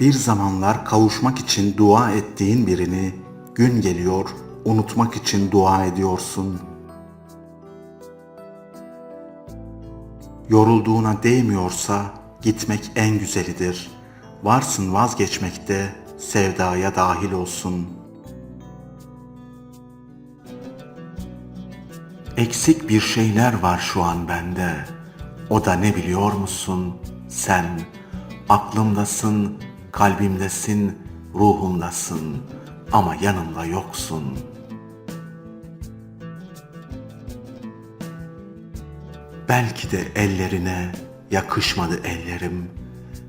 Bir zamanlar kavuşmak için dua ettiğin birini gün geliyor unutmak için dua ediyorsun. Yorulduğuna değmiyorsa gitmek en güzelidir. Varsın vazgeçmekte sevdaya dahil olsun. Eksik bir şeyler var şu an bende. O da ne biliyor musun? Sen aklımdasın, kalbimdesin, ruhumdasın ama yanımda yoksun. Belki de ellerine yakışmadı ellerim.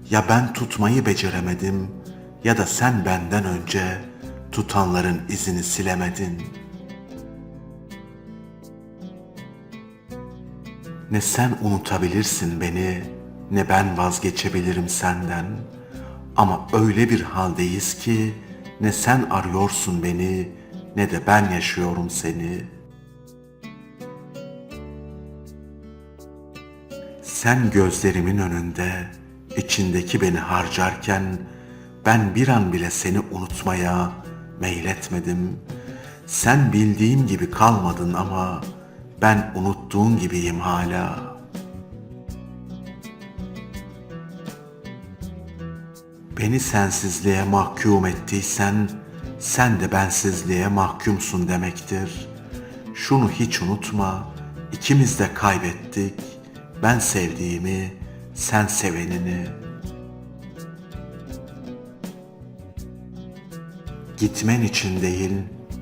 Ya ben tutmayı beceremedim ya da sen benden önce tutanların izini silemedin. Ne sen unutabilirsin beni ne ben vazgeçebilirim senden. Ama öyle bir haldeyiz ki ne sen arıyorsun beni ne de ben yaşıyorum seni. Sen gözlerimin önünde içindeki beni harcarken ben bir an bile seni unutmaya meyletmedim. Sen bildiğim gibi kalmadın ama ben unuttuğun gibiyim hala.'' Beni sensizliğe mahkum ettiysen, sen de bensizliğe mahkumsun demektir. Şunu hiç unutma, ikimiz de kaybettik. Ben sevdiğimi, sen sevenini. Gitmen için değil,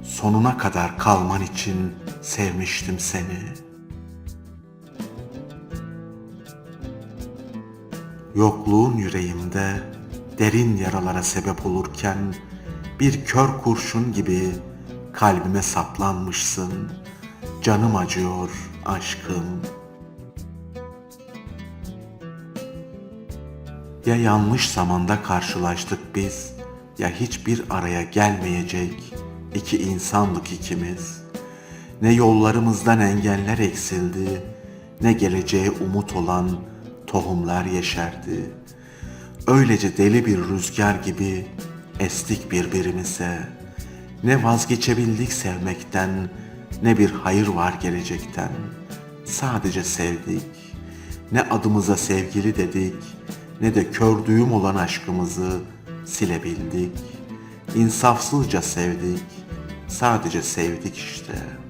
sonuna kadar kalman için sevmiştim seni. Yokluğun yüreğimde derin yaralara sebep olurken bir kör kurşun gibi kalbime saplanmışsın. Canım acıyor aşkım. Ya yanlış zamanda karşılaştık biz ya hiçbir araya gelmeyecek iki insanlık ikimiz. Ne yollarımızdan engeller eksildi ne geleceğe umut olan tohumlar yeşerdi.'' Öylece deli bir rüzgar gibi estik birbirimize. Ne vazgeçebildik sevmekten, ne bir hayır var gelecekten. Sadece sevdik. Ne adımıza sevgili dedik, ne de kör düğüm olan aşkımızı silebildik. İnsafsızca sevdik, sadece sevdik işte.''